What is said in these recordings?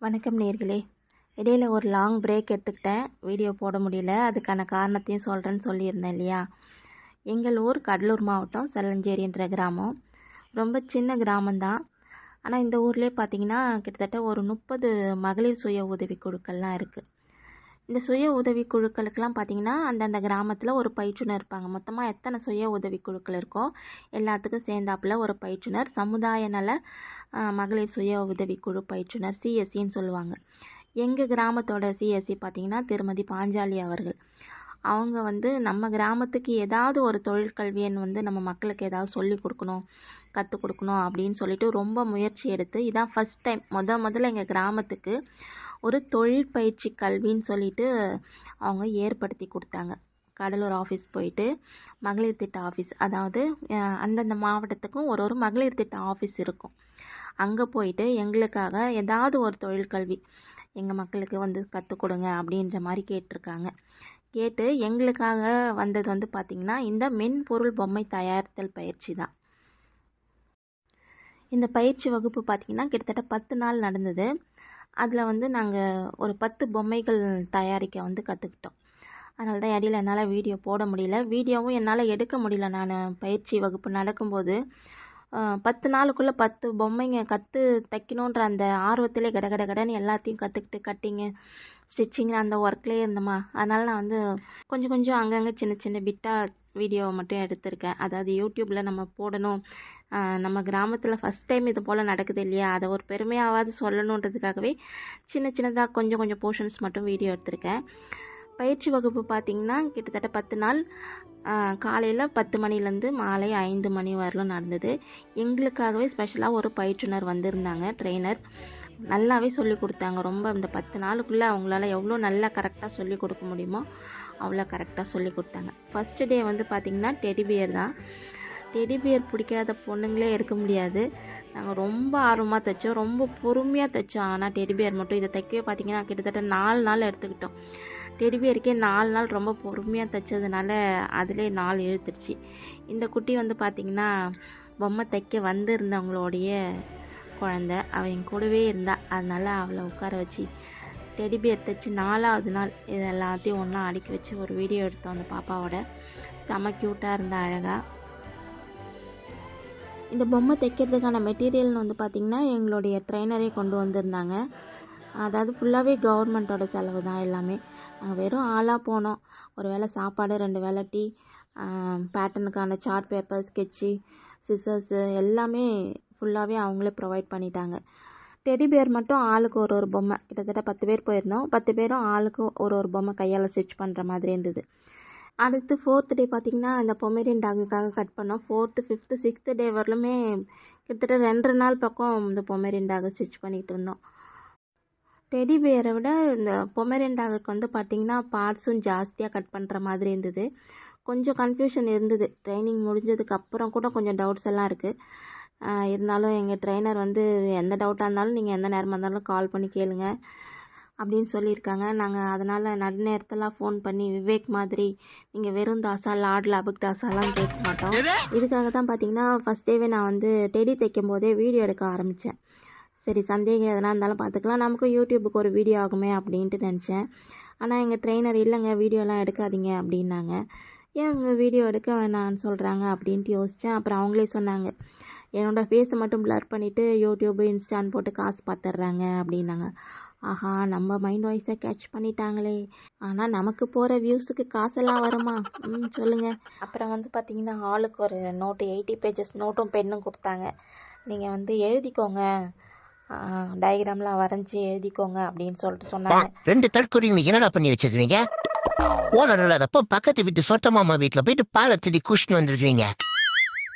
வணக்கம் நேர்களே. இடையில ஒரு லாங் பிரேக் எடுத்துக்கிட்டேன். வீடியோ போட முடியல. அதுக்கான காரணத்தையும் சொல்கிறேன்னு சொல்லியிருந்தேன் இல்லையா? எங்கள் ஊர் கடலூர் மாவட்டம் செல்லஞ்சேரின்ற கிராமம். ரொம்ப சின்ன கிராமம்தான். ஆனால் இந்த ஊர்லேயே பார்த்தீங்கன்னா கிட்டத்தட்ட ஒரு முப்பது மகளிர் சுய உதவி குழுக்கள்லாம் இருக்குது இந்த சுய உதவி குழுக்களுக்கெல்லாம் பார்த்தீங்கன்னா அந்தந்த கிராமத்தில் ஒரு பயிற்றுனர் இருப்பாங்க. மொத்தமாக எத்தனை சுய உதவி குழுக்கள் இருக்கோ எல்லாத்துக்கும் சேர்ந்தாப்புல ஒரு பயிற்றுனர் சமுதாய நல மகளிர் சுய உதவி குழு பயிற்றுனர் சிஎஸ்சின்னு சொல்லுவாங்க. எங்கள் கிராமத்தோட சிஎஸ்சி பார்த்தீங்கன்னா திருமதி பாஞ்சாலி அவர்கள். அவங்க வந்து நம்ம கிராமத்துக்கு ஏதாவது ஒரு தொழிற்கல்வியன் வந்து நம்ம மக்களுக்கு ஏதாவது சொல்லி கொடுக்கணும் கற்றுக் கொடுக்கணும் அப்படின்னு சொல்லிட்டு ரொம்ப முயற்சி எடுத்து இதான் ஃபஸ்ட் டைம் முத முதல்ல எங்கள் கிராமத்துக்கு ஒரு தொழிற்பயிற்சி கல்வின்னு சொல்லிட்டு அவங்க ஏற்படுத்தி கொடுத்தாங்க. கடலூர் ஆஃபீஸ் போயிட்டு மகளிர் திட்ட ஆஃபீஸ் அதாவது அந்தந்த மாவட்டத்துக்கும் ஒரு ஒரு மகளிர் திட்ட ஆஃபீஸ் இருக்கும். அங்கே போயிட்டு எங்களுக்காக ஏதாவது ஒரு தொழிற்கல்வி எங்கள் மக்களுக்கு வந்து கற்றுக் கொடுங்க அப்படின்ற மாதிரி கேட்டிருக்காங்க. கேட்டு எங்களுக்காக வந்தது வந்து பார்த்திங்கன்னா இந்த மென்பொருள் பொம்மை தயாரித்தல் பயிற்சி தான். இந்த பயிற்சி வகுப்பு பார்த்திங்கன்னா கிட்டத்தட்ட பத்து நாள் நடந்தது. அதில் வந்து நாங்கள் ஒரு பத்து பொம்மைகள் தயாரிக்க வந்து கற்றுக்கிட்டோம் அதனால தான் இடையில என்னால் வீடியோ போட முடியல. வீடியோவும் என்னால் எடுக்க முடியல. நான் பயிற்சி வகுப்பு நடக்கும்போது பத்து நாளுக்குள்ளே பத்து பொம்மைங்க கற்று தைக்கணுன்ற அந்த ஆர்வத்திலே கட கட கடன்னு எல்லாத்தையும் கற்றுக்கிட்டு கட்டிங்கு ஸ்டிச்சிங் அந்த ஒர்க்லேயே இருந்தோமா அதனால் நான் வந்து கொஞ்சம் கொஞ்சம் அங்கங்கே சின்ன சின்ன பிட்டாக வீடியோ மட்டும் எடுத்திருக்கேன். அதாவது யூடியூப்பில் நம்ம போடணும். நம்ம கிராமத்தில் ஃபஸ்ட் டைம் இது போல் நடக்குது இல்லையா? அதை ஒரு பெருமையாவது சொல்லணுன்றதுக்காகவே சின்ன சின்னதாக கொஞ்சம் கொஞ்சம் போர்ஷன்ஸ் மட்டும் வீடியோ எடுத்திருக்கேன். பயிற்சி வகுப்பு பார்த்திங்கன்னா கிட்டத்தட்ட பத்து நாள் காலையில் பத்து மணிலேருந்து மாலை ஐந்து மணி வரலும் நடந்தது. எங்களுக்காகவே ஸ்பெஷலாக ஒரு பயிற்றுனர் வந்திருந்தாங்க ட்ரெயினர் நல்லாவே சொல்லி கொடுத்தாங்க. ரொம்ப இந்த பத்து நாளுக்குள்ளே அவங்களால எவ்வளோ நல்லா கரெக்டாக சொல்லி கொடுக்க முடியுமோ அவ்வளோ கரெக்டாக சொல்லி கொடுத்தாங்க. ஃபஸ்ட்டு டே வந்து பார்த்திங்கன்னா டெடி பியர் தான். டெடி பியர் பிடிக்காத பொண்ணுங்களே இருக்க முடியாது. நாங்கள் ரொம்ப ஆர்வமாக தைச்சோம். ரொம்ப பொறுமையாக தைச்சோம். ஆனால் டெடி பியர் மட்டும் இதை தைக்கவே பார்த்தீங்கன்னா கிட்டத்தட்ட நாலு நாள் எடுத்துக்கிட்டோம். டெடி பியருக்கே நாலு நாள் ரொம்ப பொறுமையாக தைச்சதுனால அதிலே நாள் இழுத்துருச்சு. இந்த குட்டி வந்து பார்த்திங்கன்னா பொம்மை தைக்க வந்திருந்தவங்களுடைய குழந்த. அவள் என் கூடவே இருந்தா. அதனால் அவளை உட்கார வச்சு டெடி பியர் தைச்சி நாலாவது நாள் இது எல்லாத்தையும் ஒன்றா அடுக்கி வச்சு ஒரு வீடியோ எடுத்தோம் அந்த பாப்பாவோட. செம க்யூட்டாக இருந்தா அழகாக இந்த பொம்மை தைக்கிறதுக்கான மெட்டீரியல்னு வந்து பார்த்திங்கன்னா எங்களுடைய ட்ரெயினரே கொண்டு வந்திருந்தாங்க. அதாவது ஃபுல்லாகவே கவர்மெண்ட்டோட செலவு தான் எல்லாமே. நாங்கள் வெறும் ஆளாக போனோம். ஒரு வேளை சாப்பாடு ரெண்டு வேளை டீ பேட்டர்னுக்கான சார்ட் பேப்பர் ஸ்கெட்சு சிசர்ஸு எல்லாமே ஃபுல்லாகவே அவங்களே ப்ரொவைட் பண்ணிட்டாங்க. டெடி பேர் மட்டும் ஆளுக்கு ஒரு ஒரு பொம்மை. கிட்டத்தட்ட பத்து பேர் போயிருந்தோம். பத்து பேரும் ஆளுக்கு ஒரு ஒரு பொம்மை கையால் ஸ்டிச் பண்ணுற மாதிரி இருந்தது. அடுத்து ஃபோர்த்து டே பார்த்தீங்கன்னா அந்த பொமேரியன் டாகுக்காக கட் பண்ணோம். ஃபோர்த்து ஃபிஃப்த்து சிக்ஸ்த்து டே வரலுமே கிட்டத்தட்ட ரெண்டரை நாள் பக்கம் இந்த பொமேரியன் டாகை ஸ்டிச் பண்ணிகிட்டு இருந்தோம். டெடி பியரை விட இந்த பொமேரியன் டாகுக்கு வந்து பார்த்தீங்கன்னா பார்ட்ஸும் ஜாஸ்தியாக கட் பண்ணுற மாதிரி இருந்தது. கொஞ்சம் கன்ஃபியூஷன் இருந்தது. ட்ரைனிங் முடிஞ்சதுக்கு அப்புறம் கூட கொஞ்சம் டவுட்ஸ் எல்லாம் இருக்குது இருந்தாலும் எங்கள் ட்ரைனர் வந்து எந்த டவுட்டாக இருந்தாலும் நீங்கள் எந்த நேரமாக இருந்தாலும் கால் பண்ணி கேளுங்கள் அப்படின்னு சொல்லியிருக்காங்க. நாங்கள் அதனால் நடுநேரத்தெல்லாம் ஃபோன் பண்ணி விவேக் மாதிரி நீங்கள் வெறும் தாசா லாட் லாபக் தாசாலாம் கேட்க மாட்டோம். இதுக்காக தான் பார்த்தீங்கன்னா ஃபஸ்ட் டேவே நான் வந்து டெடி தைக்கும் போதே வீடியோ எடுக்க ஆரம்பித்தேன் சரி சந்தேகம் எதனா இருந்தாலும் பார்த்துக்கலாம் நமக்கும் யூடியூபுக்கு ஒரு வீடியோ ஆகுமே அப்படின்ட்டு நினச்சேன். ஆனால் எங்கள் ட்ரெயினர் இல்லைங்க வீடியோலாம் எடுக்காதீங்க அப்படின்னாங்க. ஏன் வீடியோ எடுக்க வேணாம்னு சொல்கிறாங்க அப்படின்ட்டு யோசித்தேன் அப்புறம் அவங்களே சொன்னாங்க என்னோடய ஃபேஸை மட்டும் blur பண்ணிவிட்டு யூடியூப் இன்ஸ்டான்னு போட்டு காசு பார்த்துட்றாங்க அப்படின்னாங்க. ஆஹா நம்ம மைண்ட் வாய்ஸை கேட்ச் பண்ணிட்டாங்களே. ஆனால் நமக்கு போகிற வியூஸுக்கு காசெல்லாம் வருமா? ம் சொல்லுங்கள் அப்புறம் வந்து பார்த்தீங்கன்னா ஆளுக்கு ஒரு நோட்டு எயிட்டி பேஜஸ் நோட்டும் பென்னும் கொடுத்தாங்க. நீங்கள் வந்து எழுதிக்கோங்க. டயக்ராம்லாம் வரைஞ்சி எழுதிக்கோங்க அப்படின்னு சொல்லிட்டு சொன்னாங்க. ரெண்டு தற்கொலைங்க என்னடா பண்ணி வச்சிருக்கீங்க ஓனர் இல்லாதப்போ பக்கத்து வீட்டு சொட்ட மாமா வீட்டுல போயிட்டு பாலை திருடி குஷ்னு வந்துருக்கீங்க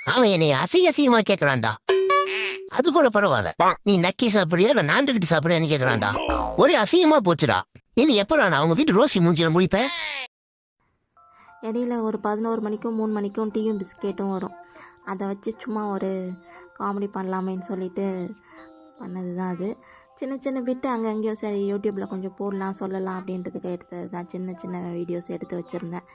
அவன் என்னை அசிங்க அசிங்கமா கேக்குறான்டா. அது கூட பரவாயில்ல நீ நக்கி சாப்பிடுறியா? இல்ல நாண்டுகிட்டு சாப்பிடுறியான்னு கேக்குறான்டா. ஒரே அசிங்கமா போச்சுடா. இனி எப்ப நான் அவங்க வீட்டு ரோசி மூஞ்சில முடிப்பேன் இடையில ஒரு பதினோரு மணிக்கும் மூணு மணிக்கும் டீயும் பிஸ்கெட்டும் வரும். அதை வச்சு சும்மா ஒரு காமெடி பண்ணலாமேன்னு சொல்லிட்டு பண்ணது தான் அது. சின்ன சின்ன பிட்டு அங்கே அங்கேயும் சரி யூடியூப்பில் கொஞ்சம் போடலாம் சொல்லலாம் அப்படின்றதுக்கு எடுத்தது தான் சின்ன சின்ன வீடியோஸ் எடுத்து வச்சுருந்தேன்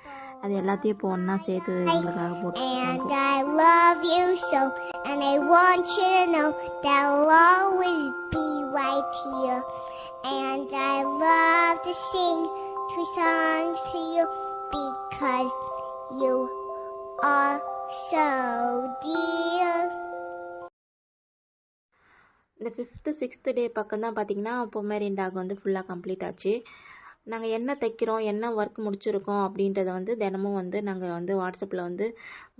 அது எல்லாத்தையும் இப்போ ஒன்றா சேர்த்து உங்களுக்காக போட்டு And I love you so, and I want you to know that I'll always be right here. And I love to sing two songs to you because you are so dear. இந்த fifth sixth day பக்கம் தான் பார்த்தீங்கன்னா Pomeranian dog வந்து ஃபுல்லாக complete ஆச்சு. நாங்கள் என்ன தைக்கிறோம் என்ன ஒர்க் முடிச்சிருக்கோம் அப்படின்றத வந்து தினமும் வந்து நாங்கள் வந்து வாட்ஸ்அப்பில் வந்து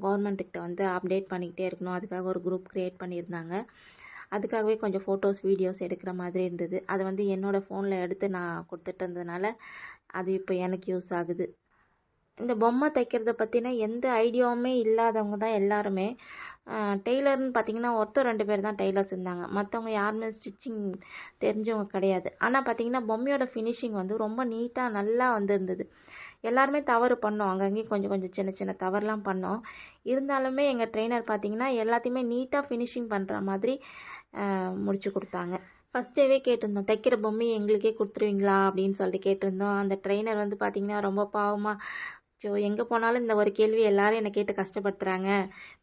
கவர்மெண்ட்டுக்கிட்ட வந்து அப்டேட் பண்ணிக்கிட்டே இருக்கணும். அதுக்காக ஒரு குரூப் க்ரியேட் பண்ணியிருந்தாங்க. அதுக்காகவே கொஞ்சம் ஃபோட்டோஸ் வீடியோஸ் எடுக்கிற மாதிரி இருந்தது. அதை வந்து என்னோடய ஃபோனில் எடுத்து நான் கொடுத்துட்டு இருந்ததுனால அது இப்போ எனக்கு யூஸ் ஆகுது. இந்த பொம்மை தைக்கிறத பற்றின எந்த ஐடியாவுமே இல்லாதவங்க தான் எல்லாருமே. டெய்லர்னு பார்த்தீங்கன்னா ஒருத்தர் ரெண்டு பேர் தான் டெய்லர்ஸ் இருந்தாங்க. மற்றவங்க யாருமே ஸ்டிச்சிங் தெரிஞ்சவங்க கிடையாது. ஆனால் பார்த்தீங்கன்னா பொம்மையோட ஃபினிஷிங் வந்து ரொம்ப நீட்டாக நல்லா வந்திருந்தது. எல்லாருமே தவறு பண்ணோம். அங்கங்கேயும் கொஞ்சம் கொஞ்சம் சின்ன சின்ன தவறுலாம் பண்ணோம். இருந்தாலுமே எங்கள் ட்ரெயினர் பார்த்தீங்கன்னா எல்லாத்தையுமே நீட்டாக ஃபினிஷிங் பண்ணுற மாதிரி முடிச்சு கொடுத்தாங்க. ஃபஸ்ட் டேவே கேட்டிருந்தோம். தைக்கிற பொம்மையை எங்களுக்கே கொடுத்துருவீங்களா அப்படின்னு சொல்லிட்டு கேட்டிருந்தோம். அந்த ட்ரெயினர் வந்து பார்த்தீங்கன்னா ரொம்ப பாவமாக ஸோ எங்கே போனாலும் இந்த ஒரு கேள்வி எல்லாரும் என்னை கேட்டு கஷ்டப்படுத்துகிறாங்க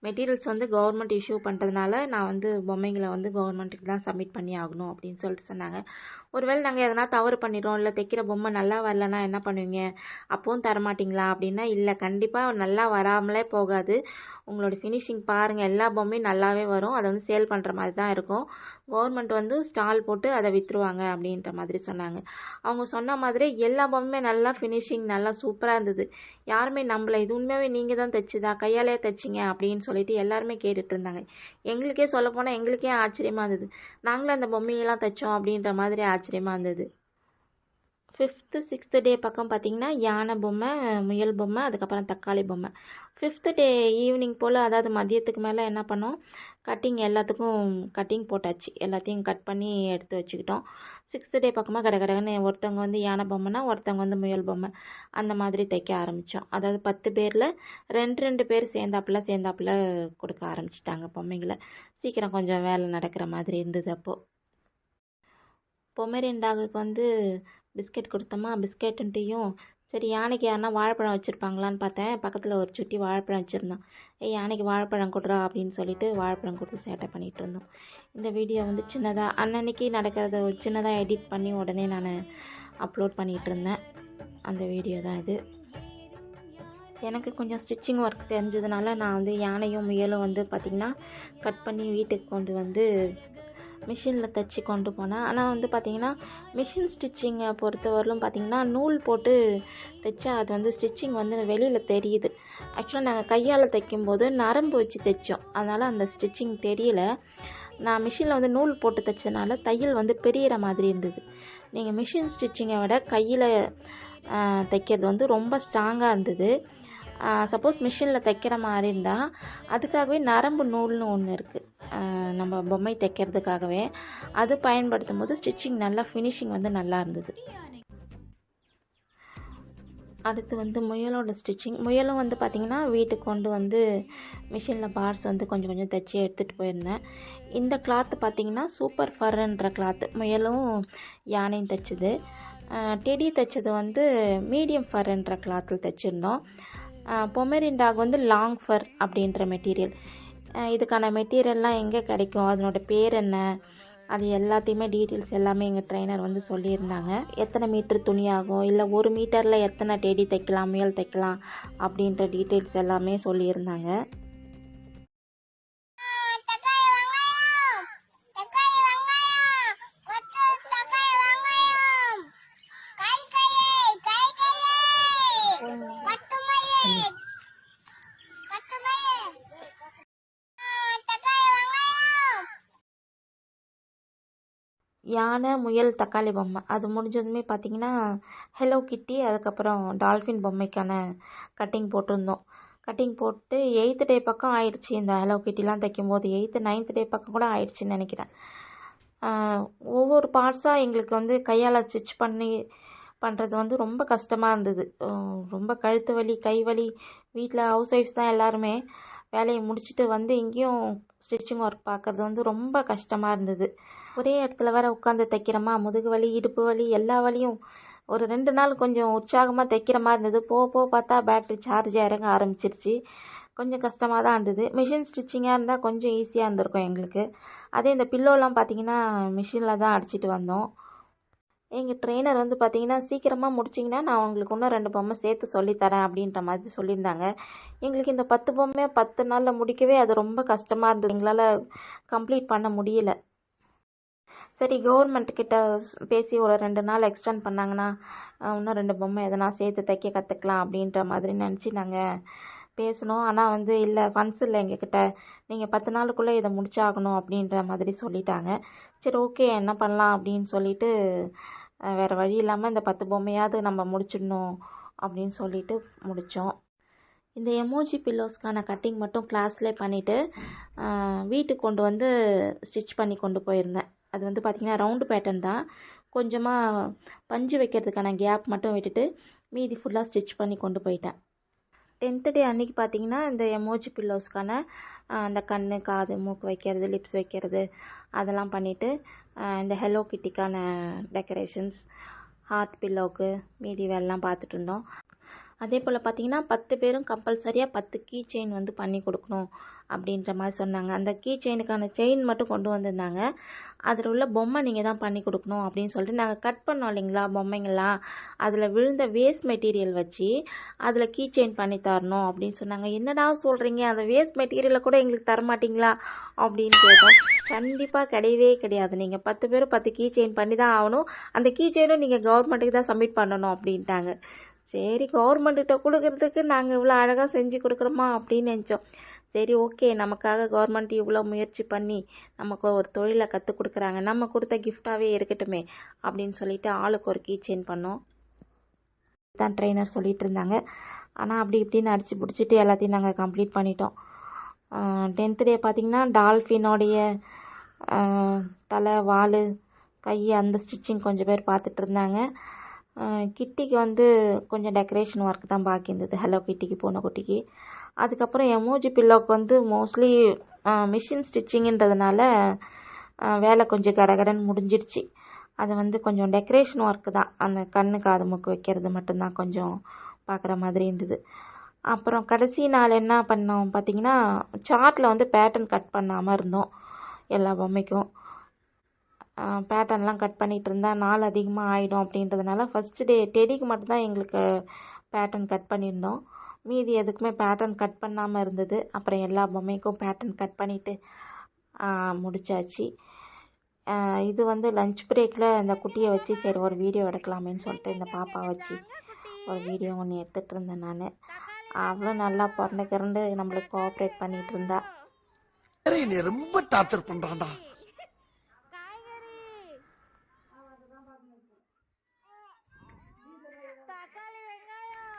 மெட்டீரியல்ஸ் வந்து கவர்மெண்ட் இஷ்யூ பண்ணுறதுனால நான் வந்து பொம்மைங்களை வந்து கவர்மெண்ட்டுக்கு தான் சப்மிட் பண்ணி ஆகணும் அப்படின்னு சொல்லிட்டு சொன்னாங்க. ஒருவேளை நாங்கள் எதனா தவறு பண்ணிடுறோம் இல்லை தைக்கிற பொம்மை நல்லா வரலன்னா என்ன பண்ணுவீங்க? அப்பவும் தரமாட்டிங்களா அப்படின்னா இல்லை கண்டிப்பாக நல்லா வராமலே போகாது. உங்களோட ஃபினிஷிங் பாருங்கள் எல்லா பொம்மையும் நல்லாவே வரும். அதை வந்து சேல் பண்ணுற மாதிரி தான் இருக்கும். கவர்மெண்ட் வந்து ஸ்டால் போட்டு அதை விற்றுருவாங்க அப்படின்ற மாதிரி சொன்னாங்க. அவங்க சொன்ன மாதிரி எல்லா பொம்மையுமே நல்லா ஃபினிஷிங் நல்லா சூப்பராக இருந்தது. யாருமே நம்மளை இது உண்மையாகவே நீங்கள் தான் தைச்சதா? கையாலே தைச்சிங்க அப்படின்னு சொல்லிட்டு எல்லாருமே கேட்டுட்டு இருந்தாங்க. எங்களுக்கே சொல்லப்போனால் எங்களுக்கே ஆச்சரியமாக இருந்தது. நாங்களும் அந்த பொம்மையெல்லாம் தைச்சோம் அப்படின்ற மாதிரி ஆச்சரியமாக இருந்தது. ஃபிஃப்த்து சிக்ஸ்த்து டே பக்கம் பார்த்தீங்கன்னா யானை பொம்மை முயல் பொம்மை அதுக்கப்புறம் தக்காளி பொம்மை. ஃபிஃப்த்து டே ஈவினிங் போல் அதாவது மதியத்துக்கு மேலே என்ன பண்ணோம்? கட்டிங் எல்லாத்துக்கும் கட்டிங் போட்டாச்சு. எல்லாத்தையும் கட் பண்ணி எடுத்து வச்சுக்கிட்டோம். சிக்ஸ்த்து டே பக்கமாக கட கடன்னு ஒருத்தவங்க வந்து யானை பொம்மைனா ஒருத்தவங்க வந்து முயல் பொம்மை. அந்த மாதிரி தைக்க ஆரம்பித்தோம் அதாவது பத்து பேரில் ரெண்டு ரெண்டு பேர் சேர்ந்தாப்புல சேர்ந்தாப்புல கொடுக்க ஆரம்பிச்சிட்டாங்க பொம்மைங்களை. சீக்கிரம் கொஞ்சம் வேலை நடக்கிற மாதிரி இருந்தது அப்போது பொமேரியன் டாகுக்கு வந்து பிஸ்கெட் கொடுத்தோமா பிஸ்கெட்டுன்ட்டையும் சரி யானைக்கு யாருன்னா வாழைப்பழம் வச்சுருப்பாங்களான்னு பார்த்தேன். பக்கத்தில் ஒரு சுட்டி வாழைப்பழம் வச்சுருந்தான். ஏய் யானைக்கு வாழைப்பழம் கொடுறா அப்படின்னு சொல்லிட்டு வாழைப்பழம் கொடுத்து சேட்டை பண்ணிகிட்டு இருந்தோம். இந்த வீடியோ வந்து சின்னதாக அன்னன்னைக்கு நடக்கிறத சின்னதாக எடிட் பண்ணி உடனே நான் அப்லோட் பண்ணிகிட்டு இருந்தேன். அந்த வீடியோ தான் இது. எனக்கு கொஞ்சம் ஸ்டிச்சிங் ஒர்க் தெரிஞ்சதுனால நான் வந்து யானையும் முயலும் வந்து பார்த்திங்கன்னா கட் பண்ணி வீட்டுக்கு கொண்டு வந்து மிஷினில் தைச்சி கொண்டு போனேன். ஆனால் வந்து பார்த்திங்கன்னா மிஷின் ஸ்டிச்சிங்கை பொறுத்தவரையிலும் பார்த்திங்கன்னா நூல் போட்டு தைச்சா அது வந்து ஸ்டிச்சிங் வந்து வெளியில் தெரியுது. ஆக்சுவலாக நாங்கள் கையால் தைக்கும்போது நரம்பு வச்சு தைச்சோம். அதனால் அந்த ஸ்டிச்சிங் தெரியல. நான் மிஷினில் வந்து நூல் போட்டு தைச்சதுனால தையல் வந்து பெரியற மாதிரி இருந்தது. நீங்கள் மிஷின் ஸ்டிச்சிங்கை விட கையில் தைக்கிறது வந்து ரொம்ப ஸ்ட்ராங்காக இருந்தது. சப்போஸ் மிஷினில் தைக்கிற மாதிரி இருந்தால் அதுக்காகவே நரம்பு நூல்னு ஒன்று இருக்குது நம்ம பொம்மை தைக்கிறதுக்காகவே. அது பயன்படுத்தும் போது ஸ்டிச்சிங் நல்லா ஃபினிஷிங் வந்து நல்லா இருந்தது. அடுத்து வந்து முயலோட ஸ்டிச்சிங் முயலும் வந்து பார்த்திங்கன்னா வீட்டுக்கு கொண்டு வந்து மிஷினில் பார்ஸ் வந்து கொஞ்சம் கொஞ்சம் தைச்சி எடுத்துகிட்டு போயிருந்தேன். இந்த கிளாத்து பார்த்திங்கன்னா சூப்பர் ஃபர்ன்ற கிளாத்து முயலும் யானையும் தைச்சது. டெடி தைச்சது வந்து மீடியம் ஃபர்ன்ற கிளாத்தில் தைச்சிருந்தோம். பொமேரியன் டாக் வந்து லாங் ஃபர் அப்படின்ற மெட்டீரியல் இதுக்கான மெட்டீரியல்லாம் எங்கே கிடைக்கும்? அதனோட பேர் என்ன? அது எல்லாத்தையுமே டீட்டெயில்ஸ் எல்லாமே எங்கள் ட்ரைனர் வந்து சொல்லியிருந்தாங்க. எத்தனை மீட்ரு துணி ஆகும்? இல்லை ஒரு மீட்டரில் எத்தனை டெடி தைக்கலாம் முயல் தைக்கலாம் அப்படின்ற டீட்டெயில்ஸ் எல்லாமே சொல்லியிருந்தாங்க தக்காளி வெங்காயம் தக்காளி வெங்காயம் கொத்து தக்காளி வெங்காயம் காய்கறி காய்கறி கொத்தமல்லி கொத்தமல்லி தக்காளி வெங்காயம் யானை முயல் தக்காளி பொம்மை. அது முடிஞ்சதுமே பார்த்தீங்கன்னா ஹெலோ கிட்டி அதுக்கப்புறம் டால்ஃபின் பொம்மைக்கான கட்டிங் போட்டிருந்தோம். கட்டிங் போட்டு எயித்து டே பக்கம் ஆயிடுச்சு. இந்த ஹெலோ கிட்டிலாம் தைக்கும்போது எயித்து நைன்த் டே பக்கம் கூட ஆயிடுச்சுன்னு நினைக்கிறேன். ஒவ்வொரு பார்ட்ஸாக எங்களுக்கு வந்து கையால் ஸ்டிச் பண்ணி பண்ணுறது வந்து ரொம்ப கஷ்டமாக இருந்தது. ரொம்ப கழுத்து வலி கை வலி வீட்டில் ஹவுஸ் ஒய்ஃப்ஸ் தான் எல்லாருமே வேலையை முடிச்சுட்டு வந்து இங்கேயும் ஸ்டிச்சிங் ஒர்க் பார்க்குறது வந்து ரொம்ப கஷ்டமாக இருந்தது. ஒரே இடத்துல வேற உட்காந்து தைக்கிறோமா? முதுகு வலி இடுப்பு வலி எல்லா வலியும் ஒரு ரெண்டு நாள் கொஞ்சம் உற்சாகமாக தைக்கிற மாதிரி இருந்தது. போக போக பார்த்தா பேட்ரி சார்ஜ் இறங்க ஆரம்பிச்சிருச்சு. கொஞ்சம் கஷ்டமாக தான் இருந்தது. மிஷின் ஸ்டிச்சிங்காக இருந்தால் கொஞ்சம் ஈஸியாக இருந்திருக்கும் எங்களுக்கு. அதே இந்த பில்லோலாம் பார்த்தீங்கன்னா மிஷினில் தான் அடிச்சிட்டு வந்தோம். எங்கள் ட்ரெயினர் வந்து பார்த்தீங்கன்னா சீக்கிரமாக முடிச்சிங்கன்னா நான் உங்களுக்கு இன்னும் ரெண்டு பொம்மை சேர்த்து சொல்லித்தரேன் அப்படின்ற மாதிரி சொல்லியிருந்தாங்க. எங்களுக்கு இந்த பத்து பொம்மையை பத்து நாளில் முடிக்கவே அது ரொம்ப கஷ்டமாக இருந்தது. எங்களால் கம்ப்ளீட் பண்ண முடியல. சரி கவர்மெண்ட் கிட்ட பேசி ஒரு ரெண்டு நாள் எக்ஸ்டெண்ட் பண்ணாங்கன்னா இன்னும் ரெண்டு பொம்மை எதனா சேர்த்து தைக்க கற்றுக்கலாம் அப்படின்ற மாதிரி நினச்சி நாங்கள் பேசினோம் ஆனால் வந்து இல்லை ஃபண்ட்ஸ் இல்லை எங்ககிட்ட. நீங்கள் பத்து நாளுக்குள்ளே இதை முடிச்சாகணும் அப்படின்ற மாதிரி சொல்லிட்டாங்க. சரி ஓகே என்ன பண்ணலாம் அப்படின்னு சொல்லிட்டு வேறு வழி இல்லாமல் இந்த பத்து பொம்மையாவது நம்ம முடிச்சிடணும் அப்படின்னு சொல்லிட்டு முடித்தோம் இந்த எமோஜி பில்லோஸ்க்கான கட்டிங் மட்டும் கிளாஸ்லேயே பண்ணிவிட்டு வீட்டுக்கு கொண்டு வந்து ஸ்டிச் பண்ணி கொண்டு போயிருந்தேன். அது வந்து பார்த்திங்கன்னா ரவுண்டு பேட்டர்ன் தான். கொஞ்சமாக பஞ்சு வைக்கிறதுக்கான கேப் மட்டும் விட்டுட்டு மீதி ஃபுல்லாக ஸ்டிச் பண்ணி கொண்டு போயிட்டேன். டென்த்து டே அன்னைக்கு பார்த்தீங்கன்னா இந்த எமோஜி பில்லோஸ்க்கான அந்த கண் காது மூக்கு வைக்கிறது லிப்ஸ் வைக்கிறது அதெல்லாம் பண்ணிவிட்டு இந்த ஹெலோ கிட்டிக்கான டெக்கரேஷன்ஸ் ஹார்ட் பில்லோவுக்கு மீதி வேலைலாம் பார்த்துட்டு இருந்தோம். அதே போல் பார்த்தீங்கன்னா பத்து பேரும் கம்பல்சரியாக பத்து கீ செயின் வந்து பண்ணி கொடுக்கணும் அப்படின்ற மாதிரி சொன்னாங்க. அந்த கீ செயினுக்கான செயின் மட்டும் கொண்டு வந்திருந்தாங்க. அதில் உள்ள பொம்மை நீங்கள் தான் பண்ணி கொடுக்கணும் அப்படின்னு சொல்லிட்டு நாங்கள் கட் பண்ணோம் இல்லைங்களா பொம்மைங்கள்லாம். அதில் விழுந்த வேஸ்ட் மெட்டீரியல் வச்சு அதில் கீ செயின் பண்ணி தரணும் அப்படின்னு சொன்னாங்க. என்னடா சொல்கிறீங்க அந்த வேஸ்ட் மெட்டீரியலை கூட எங்களுக்கு தரமாட்டிங்களா? அப்படின்னு கேட்டோம். கண்டிப்பாக கிடையவே கிடையாது. நீங்கள் பத்து பேரும் பத்து கீ செயின் பண்ணி தான் ஆகணும். அந்த கீ செயினும் நீங்கள் கவர்மெண்ட்டுக்கு தான் சப்மிட் பண்ணணும் அப்படின்ட்டாங்க. சரி கவர்மெண்ட்டுகிட்ட கொடுக்கறதுக்கு நாங்கள் இவ்வளோ அழகாக செஞ்சு கொடுக்குறோமா அப்படின்னு நினச்சோம். சரி ஓகே நமக்காக கவர்மெண்ட் இவ்வளோ முயற்சி பண்ணி நமக்கு ஒரு தொழிலை கற்றுக் கொடுக்குறாங்க. நம்ம கொடுத்த கிஃப்டாகவே இருக்கட்டுமே அப்படின்னு சொல்லிட்டு ஆளுக்கு ஒரு கீ செயின் பண்ணோம். தான் ட்ரெயினர் சொல்லிட்டு இருந்தாங்க. ஆனால் அப்படி இப்படின்னு அடித்து பிடிச்சிட்டு எல்லாத்தையும் நாங்கள் கம்ப்ளீட் பண்ணிட்டோம். டென்த்து டே பார்த்தீங்கன்னா டால்ஃபினோடைய தலை வால் கை அந்த ஸ்டிச்சிங் கொஞ்சம் பேர் பார்த்துட்டு இருந்தாங்க. கிட்டிக்கு வந்து கொஞ்சம் டெக்கரேஷன் ஒர்க் தான் பாக்கி இருந்தது. ஹலோ கிட்டிக்கு. பூனைக்குட்டிக்கு அதுக்கப்புறம் எமோஜி பில்லோக்கு வந்து மோஸ்ட்லி மிஷின் ஸ்டிச்சிங்கன்றதுனால வேலை கொஞ்சம் கடகடன்னு முடிஞ்சிடுச்சு. அது வந்து கொஞ்சம் டெக்கரேஷன் ஒர்க்கு தான். அந்த கண்ணு காது மூக்கு வைக்கிறது மட்டும்தான் கொஞ்சம் பார்க்குற மாதிரி இருந்தது. அப்புறம் கடைசி நாள் என்ன பண்ணோம் பார்த்தீங்கன்னா சார்ட்டில் வந்து பேட்டர்ன் கட் பண்ணாமல் இருந்தோம். எல்லா பொம்மைக்கும். பேட்டர்ன்லாம் கட் பண்ணிகிட்டு நாள் அதிகமாக ஆகிடும் அப்படின்றதுனால ஃபஸ்ட்டு டே டெடிக்கு மட்டும்தான் எங்களுக்கு பேட்டர்ன் கட் பண்ணியிருந்தோம். மீதி எதுக்குமே பேட்டர்ன் கட் பண்ணாமல் இருந்தது. அப்புறம் எல்லா பொம்மைக்கும் பேட்டர்ன் கட் பண்ணிவிட்டு முடிச்சாச்சு. இது வந்து லஞ்ச் பிரேக்கில் இந்த குட்டியை வச்சு சரி ஒரு வீடியோ எடுக்கலாமேன்னு சொல்லிட்டு இந்த பாப்பா வச்சு ஒரு வீடியோ ஒன்று எடுத்துகிட்டு இருந்தேன் நான். அவ்வளோ நல்லா பிறந்த கிறந்து நம்மளுக்கு கோஆப்ரேட் பண்ணிகிட்டு இருந்தா. ரொம்ப டார்ச்சர் பண்ணுறான்டா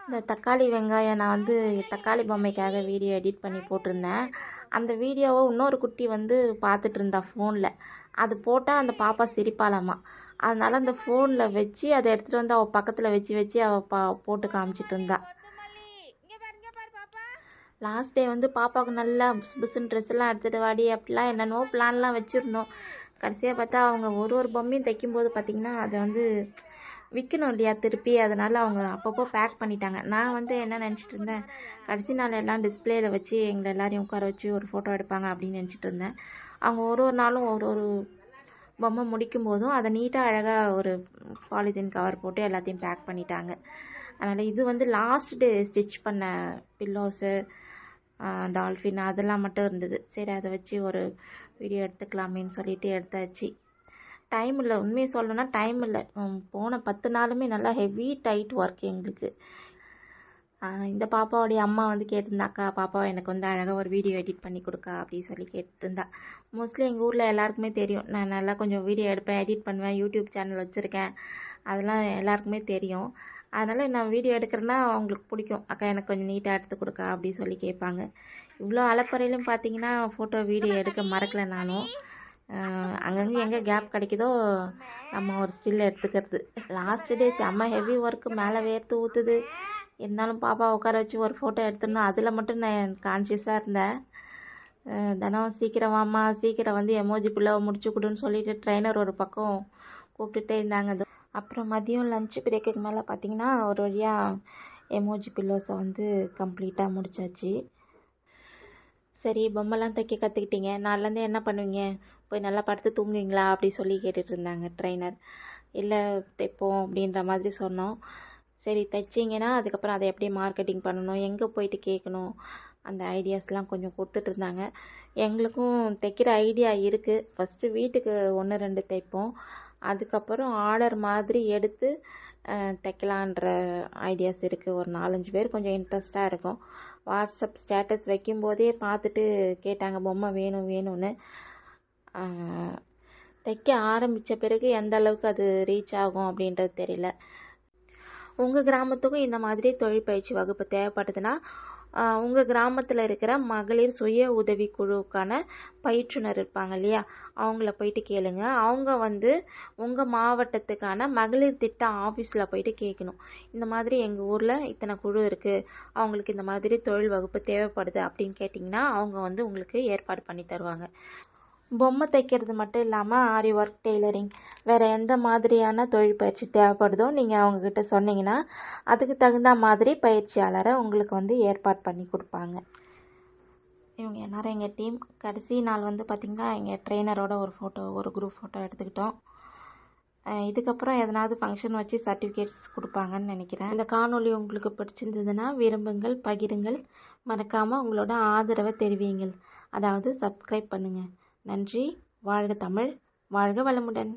இந்த தக்காளி வெங்காயம் நான் வந்து தக்காளி பொம்மைக்காக வீடியோ எடிட் பண்ணி போட்டிருந்தேன். அந்த வீடியோவை இன்னொரு குட்டி வந்து பார்த்துட்டு இருந்தா ஃபோனில் அது போட்டால் அந்த பாப்பா சிரிப்பாளாமா. அதனால் அந்த ஃபோனில் வச்சு அதை எடுத்துகிட்டு வந்து அவள் பக்கத்தில் வச்சு வச்சு அவள் பா போட்டு காமிச்சிட்டு இருந்தா. லாஸ்ட் டே வந்து பாப்பாவுக்கு நல்லா புஸ் புஸ்ன்னு ட்ரெஸ் எல்லாம் எடுத்துகிட்டு வாடி அப்படிலாம் என்னென்னவோ பிளான்லாம் வச்சுருந்தோம். கடைசியாக பார்த்தா அவங்க ஒரு ஒரு பொம்மையும் தைக்கும்போது பார்த்திங்கன்னா அதை வந்து விற்கணும் இல்லையா திருப்பி. அதனால் அவங்க அப்பப்போ பேக் பண்ணிட்டாங்க. நான் வந்து என்ன நினச்சிட்டு இருந்தேன்? கடைசி நாள் எல்லாம் டிஸ்பிளேயில் வச்சு எங்களை எல்லாரையும் உட்கார வச்சு ஒரு ஃபோட்டோ எடுப்பாங்க அப்படின்னு நினச்சிட்டு இருந்தேன். அவங்க ஒரு ஒரு நாளும் ஒரு ஒரு பொம்மை முடிக்கும் போதும் அதை நீட்டாக அழகாக ஒரு பாலித்தீன் கவர் போட்டு எல்லாத்தையும் பேக் பண்ணிட்டாங்க. அதனால் இது வந்து லாஸ்ட் டே ஸ்டிச் பண்ண பில்லோஸு டால்ஃபின் அதெல்லாம் மட்டும் இருந்தது. சரி அதை வச்சு ஒரு வீடியோ எடுத்துக்கலாமேன்னு சொல்லிட்டு எடுத்தாச்சு. டைம் இல்லை. உண்மையை சொல்லணும்னா டைம் இல்லை. போன பத்து நாளுமே நல்லா ஹெவி டைட் ஒர்க் எங்களுக்கு. இந்த பாப்பாவுடைய அம்மா வந்து கேட்டிருந்தாக்கா பாப்பா எனக்கு வந்து அழகாக ஒரு வீடியோ எடிட் பண்ணி கொடுக்கா அப்படின்னு சொல்லி கேட்டிருந்தா. மோஸ்ட்லி எங்கள் ஊரில் எல்லாருக்குமே தெரியும். நான் நல்லா கொஞ்சம் வீடியோ எடுப்பேன் எடிட் பண்ணுவேன் யூடியூப் சேனல் வச்சுருக்கேன். அதெல்லாம் எல்லாருக்குமே தெரியும். அதனால் நான் வீடியோ எடுக்கிறேன்னா அவங்களுக்கு பிடிக்கும். அக்கா எனக்கு கொஞ்சம் நீட்டாக எடுத்து கொடுக்கா அப்படின்னு சொல்லி கேட்பாங்க. இவ்வளோ அளப்பறையிலும் பார்த்தீங்கன்னா ஃபோட்டோ வீடியோ எடுக்க மறக்கலை நானும். அங்கங்கே எங்கே கேப் கிடைக்குதோ நம்ம ஒரு ஸ்டில் எடுத்துக்கிறது. லாஸ்ட் டே செம்ம ஹெவி ஒர்க்கு மேலே வேர்த்து ஊற்றுது இருந்தாலும் பாப்பா உட்கார வச்சு ஒரு ஃபோட்டோ எடுத்துடணும் அதில் மட்டும் நான் கான்ஷியஸாக இருந்தேன். தினம் சீக்கிரம் வாம்மா சீக்கிரம் வந்து எமோஜி பிள்ளைவை முடிச்சு கொடுன்னு சொல்லிட்டு ட்ரைனர் ஒரு பக்கம் கூப்பிட்டுட்டே இருந்தாங்க. அது அப்புறம் மதியம் லஞ்ச் பிரேக்குக்கு மேலே பார்த்தீங்கன்னா ஒரு வழியாக எமோஜி பில்லோஸை வந்து கம்ப்ளீட்டாக முடிச்சாச்சு. சரி பொம்மைலாம் தைக்க கற்றுக்கிட்டீங்க நாளிலேருந்து என்ன பண்ணுவீங்க? போய் நல்லா படுத்து தூங்குவீங்களா? அப்படி சொல்லி கேட்டுட்டு இருந்தாங்க ட்ரைனர் இல்லை தைப்போம் அப்படின்ற மாதிரி சொன்னோம். சரி தைச்சிங்கன்னா அதுக்கப்புறம் அதை எப்படி மார்க்கெட்டிங் பண்ணணும்? எங்கே போயிட்டு கேட்கணும்? அந்த ஐடியாஸ்லாம் கொஞ்சம் கொடுத்துட்டு இருந்தாங்க எங்களுக்கும் தைக்கிற ஐடியா இருக்குது ஃபஸ்ட்டு வீட்டுக்கு ஒன்று ரெண்டு தைப்போம். அதுக்கப்புறம் ஆர்டர் மாதிரி எடுத்து தைக்கலான்ற ஐடியாஸ் இருக்குது ஒரு நாலஞ்சு பேர் கொஞ்சம் இன்ட்ரெஸ்டாக இருக்கும். வாட்ஸ்அப் ஸ்டேட்டஸ் வைக்கும்போதே பார்த்துட்டு கேட்டாங்க பொம்மை வேணும் வேணும்னு. தைக்க ஆரம்பித்த பிறகு எந்த அளவுக்கு அது ரீச் ஆகும் அப்படின்றது தெரியல. உங்கள் கிராமத்துக்கும் இந்த மாதிரி தொழிற்பயிற்சி வகுப்பு தேவைப்படுதுன்னா உங்கள் கிராமத்தில் இருக்கிற மகளிர் சுய உதவி குழுவுக்கான பயிற்றுனர் இருப்பாங்க இல்லையா? அவங்கள போயிட்டு கேளுங்க. அவங்க வந்து உங்கள் மாவட்டத்துக்கான மகளிர் திட்ட ஆஃபீஸில் போயிட்டு கேட்கணும் இந்த மாதிரி எங்கள் ஊரில் இத்தனை குழு இருக்குது அவங்களுக்கு இந்த மாதிரி தொழில் வகுப்பு தேவைப்படுது அப்படின்னு கேட்டிங்கன்னா அவங்க வந்து உங்களுக்கு ஏற்பாடு பண்ணி தருவாங்க. பொம்மை தைக்கிறது மட்டும் இல்லாமல் ஆரி ஒர்க் டெய்லரிங் வேறு எந்த மாதிரியான தொழில் பயிற்சி தேவைப்படுதோ நீங்கள் அவங்கக்கிட்ட சொன்னீங்கன்னா அதுக்கு தகுந்த மாதிரி பயிற்சியாளரை உங்களுக்கு வந்து ஏற்பாடு பண்ணி கொடுப்பாங்க. இவங்க எல்லாரும் எங்கள் டீம் கடைசி நாள் வந்து பார்த்திங்கன்னா எங்கள் ட்ரெயினரோட ஒரு ஃபோட்டோ ஒரு குரூப் ஃபோட்டோ எடுத்துக்கிட்டோம். இதுக்கப்புறம் எதனாவது ஃபங்க்ஷன் வச்சு சர்டிஃபிகேட்ஸ் கொடுப்பாங்கன்னு நினைக்கிறேன். இந்த காணொலி உங்களுக்கு பிடிச்சிருந்ததுன்னா விரும்புங்கள் பகிருங்கள். மறக்காமல் உங்களோட ஆதரவை தெரிவிங்கள் அதாவது சப்ஸ்கிரைப் பண்ணுங்கள் நன்றி. வாழ்க தமிழ். வாழ்க வளமுடன்.